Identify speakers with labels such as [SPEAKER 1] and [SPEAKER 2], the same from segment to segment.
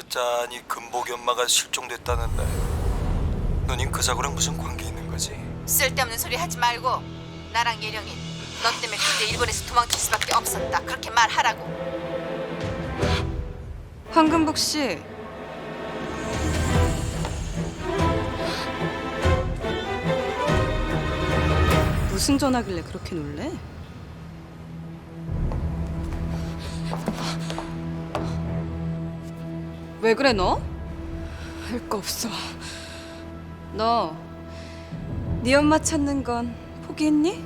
[SPEAKER 1] 듣자니 금복이 엄마가 실종됐다는데 너님 그 사고랑 무슨 관계 있는 거지?
[SPEAKER 2] 쓸데없는 소리 하지 말고 나랑 예령이 너 때문에 그때 일본에서 도망칠 수밖에 없었다. 그렇게 말하라고.
[SPEAKER 3] 황금복 씨. 무슨 전화길래 그렇게 놀래? 왜 그래 너? 할 거 없어. 너 네 엄마 찾는 건 포기했니?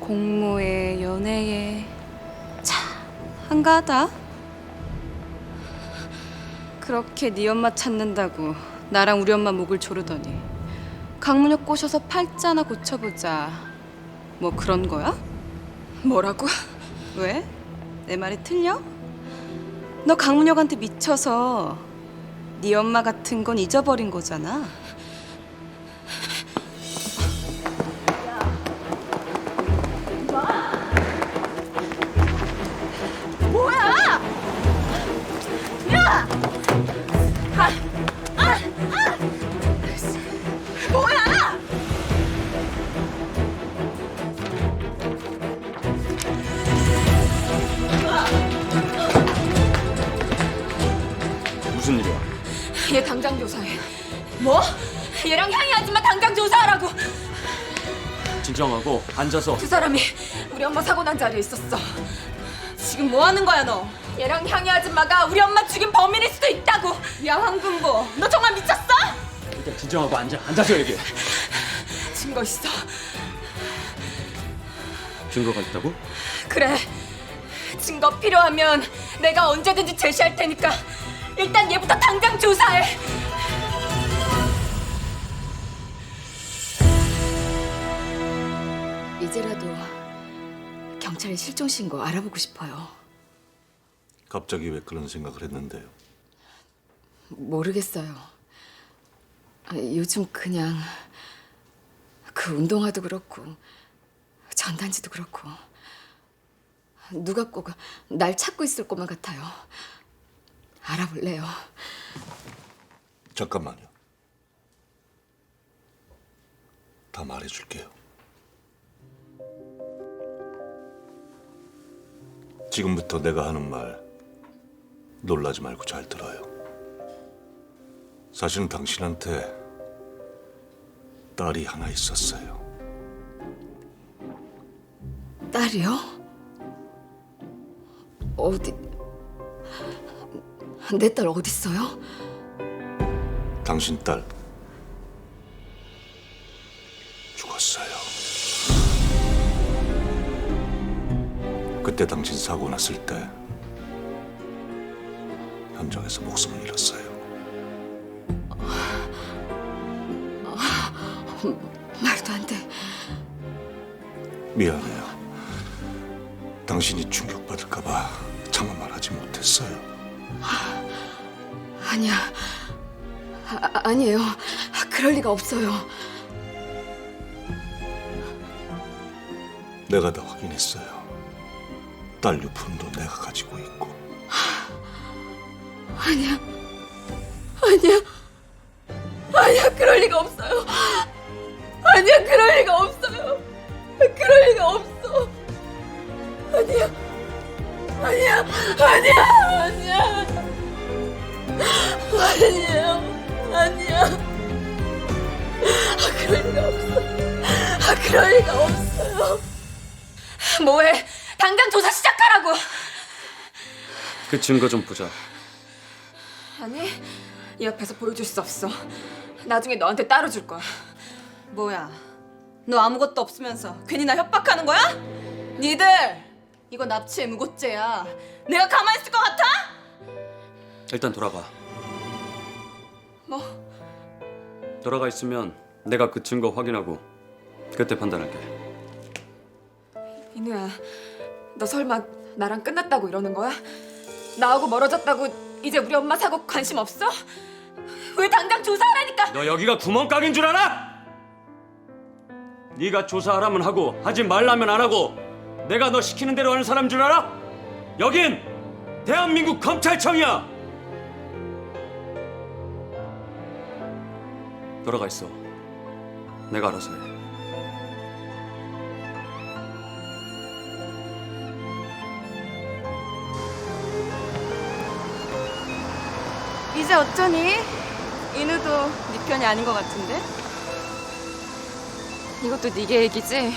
[SPEAKER 3] 공모에 연애에 참 한가하다. 그렇게 네 엄마 찾는다고 나랑 우리 엄마 목을 조르더니 강문혁 꼬셔서 팔자나 고쳐보자. 뭐 그런 거야? 뭐라고? 왜? 내 말이 틀려? 너 강문혁한테 미쳐서 네 엄마 같은 건 잊어버린 거잖아.
[SPEAKER 4] 무슨 진정하고 앉아서
[SPEAKER 5] 두 사람이 우리 엄마 사고 난 자리에 있었어.
[SPEAKER 3] 지금 뭐 하는 거야 너?
[SPEAKER 5] 얘랑 향이 아줌마가 우리 엄마 죽인 범인일 수도 있다고.
[SPEAKER 3] 야 황금보, 너 정말 미쳤어?
[SPEAKER 4] 일단 진정하고 앉아. 앉아서 얘기해.
[SPEAKER 5] 증거 있어.
[SPEAKER 4] 증거가 있다고?
[SPEAKER 5] 그래. 증거 필요하면 내가 언제든지 제시할 테니까 일단 얘부터 당장 조사해. 이제라도 경찰에 실종 신고 알아보고 싶어요.
[SPEAKER 6] 갑자기 왜 그런 생각을 했는데요?
[SPEAKER 5] 모르겠어요. 아, 요즘 그냥 그 운동화도 그렇고 전단지도 그렇고 누가 꼭 날 찾고 있을 것만 같아요. 알아볼래요.
[SPEAKER 6] 잠깐만요. 다 말해줄게요. 지금부터 내가 하는 말 놀라지 말고 잘 들어요. 사실은 당신한테 딸이 하나 있었어요.
[SPEAKER 5] 딸이요? 어디? 내 딸 어디 있어요?
[SPEAKER 6] 당신 딸 죽었어요. 그때 당신 사고 났을 때 현장에서 목숨을 잃었어요.
[SPEAKER 5] 말도 안 돼.
[SPEAKER 6] 미안해요. 당신이 충격받을까봐 차마 말하지 못했어요.
[SPEAKER 5] 아니야. 아, 아니에요. 아, 그럴 리가 없어요.
[SPEAKER 6] 내가 다 확인했어요. 딸 유품도 내가 가지고 있고
[SPEAKER 5] 아니야. 아니야. 아니야, 그럴 리가 없어요. 아니야, 그럴 리가 없어요. 그럴 리가 없어. 아니야. 아니야. 아니야. 아니야. 아니야. 아니야. 아, 그럴 리가 없어. 아, 그럴 리가 없어요. 뭐해? 당장 조사 시작하라고.
[SPEAKER 4] 그 증거 좀 보자.
[SPEAKER 5] 아니, 이 앞에서 보여줄 수 없어. 나중에 너한테 따로 줄 거야.
[SPEAKER 3] 뭐야? 너 아무것도 없으면서 괜히 나 협박하는 거야? 니들 이거 납치의 무고죄야. 내가 가만히 있을 것 같아?
[SPEAKER 4] 일단 돌아봐.
[SPEAKER 5] 뭐?
[SPEAKER 4] 돌아가 있으면 내가 그 증거 확인하고 그때 판단할게.
[SPEAKER 5] 인우야, 너 설마 나랑 끝났다고 이러는 거야? 나하고 멀어졌다고 이제 우리 엄마 사고 관심 없어? 왜 당장 조사하라니까?
[SPEAKER 4] 너 여기가 구멍가게인 줄 알아? 네가 조사하라면 하고 하지 말라면 안 하고 내가 너 시키는 대로 하는 사람인 줄 알아? 여긴 대한민국 검찰청이야. 돌아가 있어. 내가 알아서 해.
[SPEAKER 3] 이제 어쩌니? 인우도 네 편이 아닌 것 같은데?
[SPEAKER 5] 이것도 네 계획이지?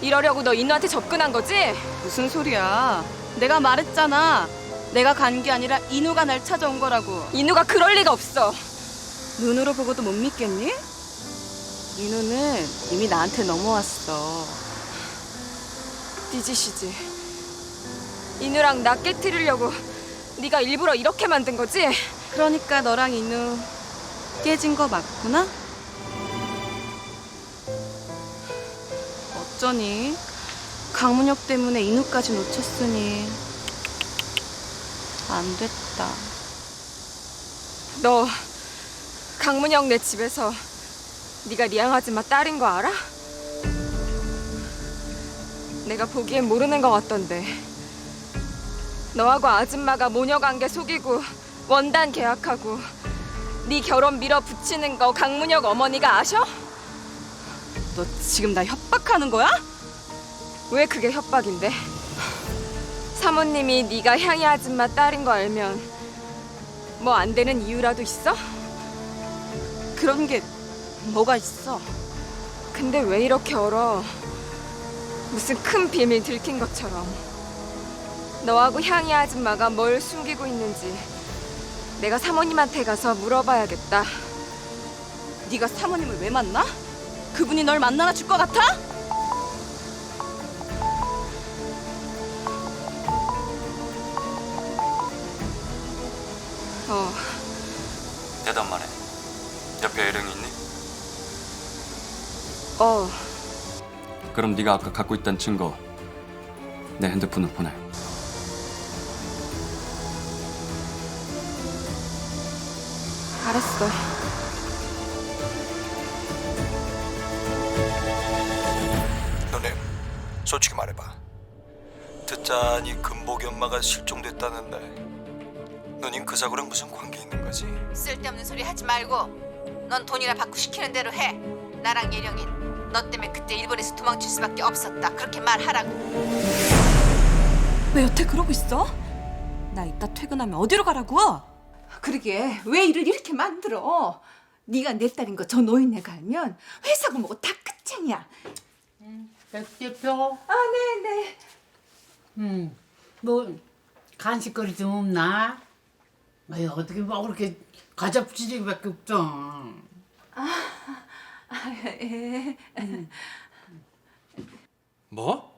[SPEAKER 5] 이러려고 너 인우한테 접근한 거지?
[SPEAKER 3] 무슨 소리야? 내가 말했잖아. 내가 간 게 아니라 인우가 날 찾아온 거라고.
[SPEAKER 5] 인우가 그럴 리가 없어.
[SPEAKER 3] 눈으로 보고도 못 믿겠니? 인우는 이미 나한테 넘어왔어.
[SPEAKER 5] 네 짓이지. 인우랑 나 깨트리려고 네가 일부러 이렇게 만든 거지?
[SPEAKER 3] 그러니까 너랑 인우 깨진 거 맞구나? 어쩌니? 강문혁 때문에 인우까지 놓쳤으니 안 됐다.
[SPEAKER 5] 너 강문영 내 집에서 네가 리양 아줌마 딸인 거 알아? 내가 보기엔 모르는 것 같던데 너하고 아줌마가 모녀 관계 속이고 원단 계약하고 네 결혼 밀어붙이는 거 강문혁 어머니가 아셔?
[SPEAKER 3] 너 지금 나 협박하는 거야?
[SPEAKER 5] 왜 그게 협박인데? 사모님이 네가 향이 아줌마 딸인 거 알면 뭐 안 되는 이유라도 있어?
[SPEAKER 3] 그런 게 뭐가 있어?
[SPEAKER 5] 근데 왜 이렇게 얼어? 무슨 큰 비밀 들킨 것처럼. 너하고 향이 아줌마가 뭘 숨기고 있는지 내가 사모님한테 가서 물어봐야겠다.
[SPEAKER 3] 네가 사모님을 왜 만나? 그분이 널 만나나 줄 것 같아?
[SPEAKER 5] 어,
[SPEAKER 4] 대답만 해. 옆에 애령이 있니?
[SPEAKER 5] 어,
[SPEAKER 4] 그럼 네가 아까 갖고 있던 증거 내 핸드폰으로 보내.
[SPEAKER 5] 알았어.
[SPEAKER 1] 너네 솔직히 말해봐. 듣자니 금복이 엄마가 실종됐다는데 너님 그 사고랑 무슨 관계 있는 거지?
[SPEAKER 2] 쓸데없는 소리 하지 말고 넌 돈이나 받고 시키는 대로 해. 나랑 예령인 너 때문에 그때 일본에서 도망칠 수밖에 없었다. 그렇게 말하라고.
[SPEAKER 7] 왜 여태 그러고 있어? 나 이따 퇴근하면 어디로 가라고?
[SPEAKER 8] 그러게 왜 일을 이렇게 만들어? 네가 내 딸인 거 저 노인네가 알면 회사고 뭐고 다 끝장이야.
[SPEAKER 9] 백 대표,
[SPEAKER 8] 아 네네.
[SPEAKER 9] 음, 뭐 간식거리 좀 없나? 아유 어떻게 막 그렇게 과자 부치기밖에 없어.
[SPEAKER 8] 예.
[SPEAKER 10] 뭐?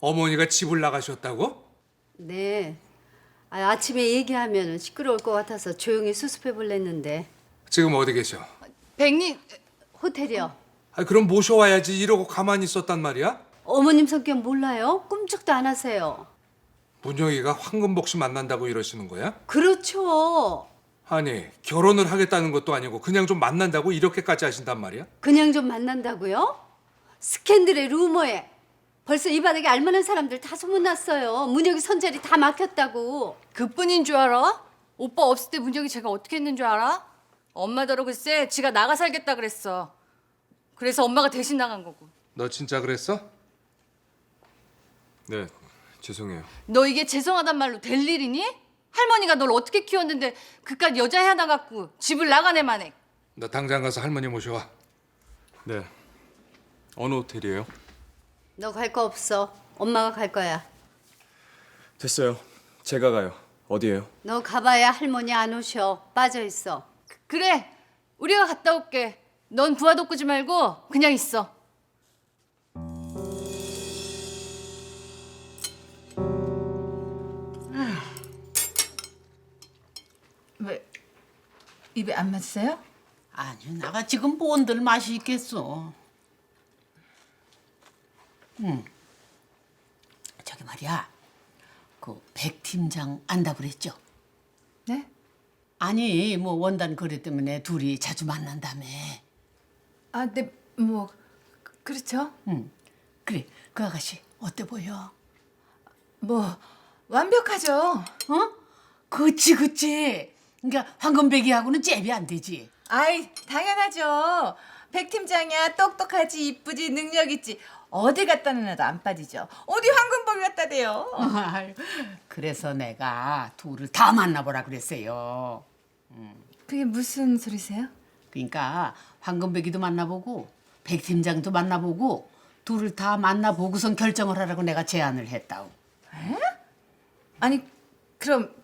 [SPEAKER 10] 어머니가 집을 나가셨다고?
[SPEAKER 11] 네. 아, 아침에 얘기하면 시끄러울 것 같아서 조용히 수습해 볼랬는데
[SPEAKER 10] 지금 어디 계셔?
[SPEAKER 3] 백님
[SPEAKER 11] 호텔이요.
[SPEAKER 10] 아, 그럼 모셔와야지 이러고 가만히 있었단 말이야?
[SPEAKER 11] 어머님 성격 몰라요? 꿈쩍도 안 하세요.
[SPEAKER 10] 문영이가 황금복 씨 만난다고 이러시는 거야?
[SPEAKER 11] 그렇죠.
[SPEAKER 10] 아니 결혼을 하겠다는 것도 아니고 그냥 좀 만난다고 이렇게까지 하신단 말이야?
[SPEAKER 11] 그냥 좀 만난다고요? 스캔들의 루머에 벌써 이 바닥에 알만한 사람들 다 소문났어요. 문혁이 선자리 다 막혔다고.
[SPEAKER 7] 그뿐인 줄 알아? 오빠 없을 때 문정이 제가 어떻게 했는 줄 알아? 엄마더러 글쎄 지가 나가 살겠다 그랬어. 그래서 엄마가 대신 나간 거고.
[SPEAKER 10] 너 진짜 그랬어?
[SPEAKER 4] 네, 죄송해요.
[SPEAKER 7] 너 이게 죄송하단 말로 될 일이니? 할머니가 널 어떻게 키웠는데 그깟 여자 하나 갖고 집을 나가네만 해.
[SPEAKER 10] 너 당장 가서 할머니 모셔와.
[SPEAKER 4] 네. 어느 호텔이에요?
[SPEAKER 11] 너 갈 거 없어. 엄마가 갈 거야.
[SPEAKER 4] 됐어요. 제가 가요. 어디에요?
[SPEAKER 11] 너 가봐야 할머니 안 오셔. 빠져 있어.
[SPEAKER 7] 그래, 우리가 갔다 올게. 넌 부하도 꾸지 말고 그냥 있어.
[SPEAKER 8] 왜 입에 안 맞으세요?
[SPEAKER 9] 아니 나가 지금 뭔들 맛이 있겠어. 응. 저기 말이야, 그 백 팀장 안다 그랬죠?
[SPEAKER 8] 네?
[SPEAKER 9] 아니 뭐 원단 거래 때문에 둘이 자주 만난다며.
[SPEAKER 8] 아, 네, 뭐 그- 그렇죠.
[SPEAKER 9] 응. 그래 그 아가씨 어때 보여?
[SPEAKER 8] 뭐 완벽하죠.
[SPEAKER 9] 어? 그치 그치. 그러니까 황금배기하고는 잽이 안 되지.
[SPEAKER 8] 아이 당연하죠. 백 팀장이야 똑똑하지 이쁘지 능력 있지. 어디 갖다 놔도 안 빠지죠. 어디 황금복이 갖다 대요.
[SPEAKER 9] 아유, 그래서 내가 둘을 다 만나보라 그랬어요.
[SPEAKER 8] 그게 무슨 소리세요?
[SPEAKER 9] 그러니까 황금배기도 만나보고 백 팀장도 만나보고 둘을 다 만나보고선 결정을 하라고 내가 제안을 했다고.
[SPEAKER 8] 아니 그럼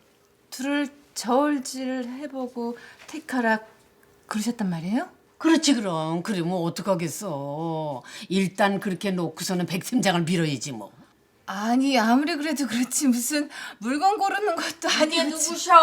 [SPEAKER 8] 둘을 저울질 해보고 택하라 그러셨단 말이에요?
[SPEAKER 9] 그렇지 그럼. 그래 뭐 어떡하겠어. 일단 그렇게 놓고서는 백 팀장을 밀어야지 뭐.
[SPEAKER 8] 아니 아무리 그래도 그렇지. 무슨 물건 고르는 것도 아니고
[SPEAKER 3] 누구셔?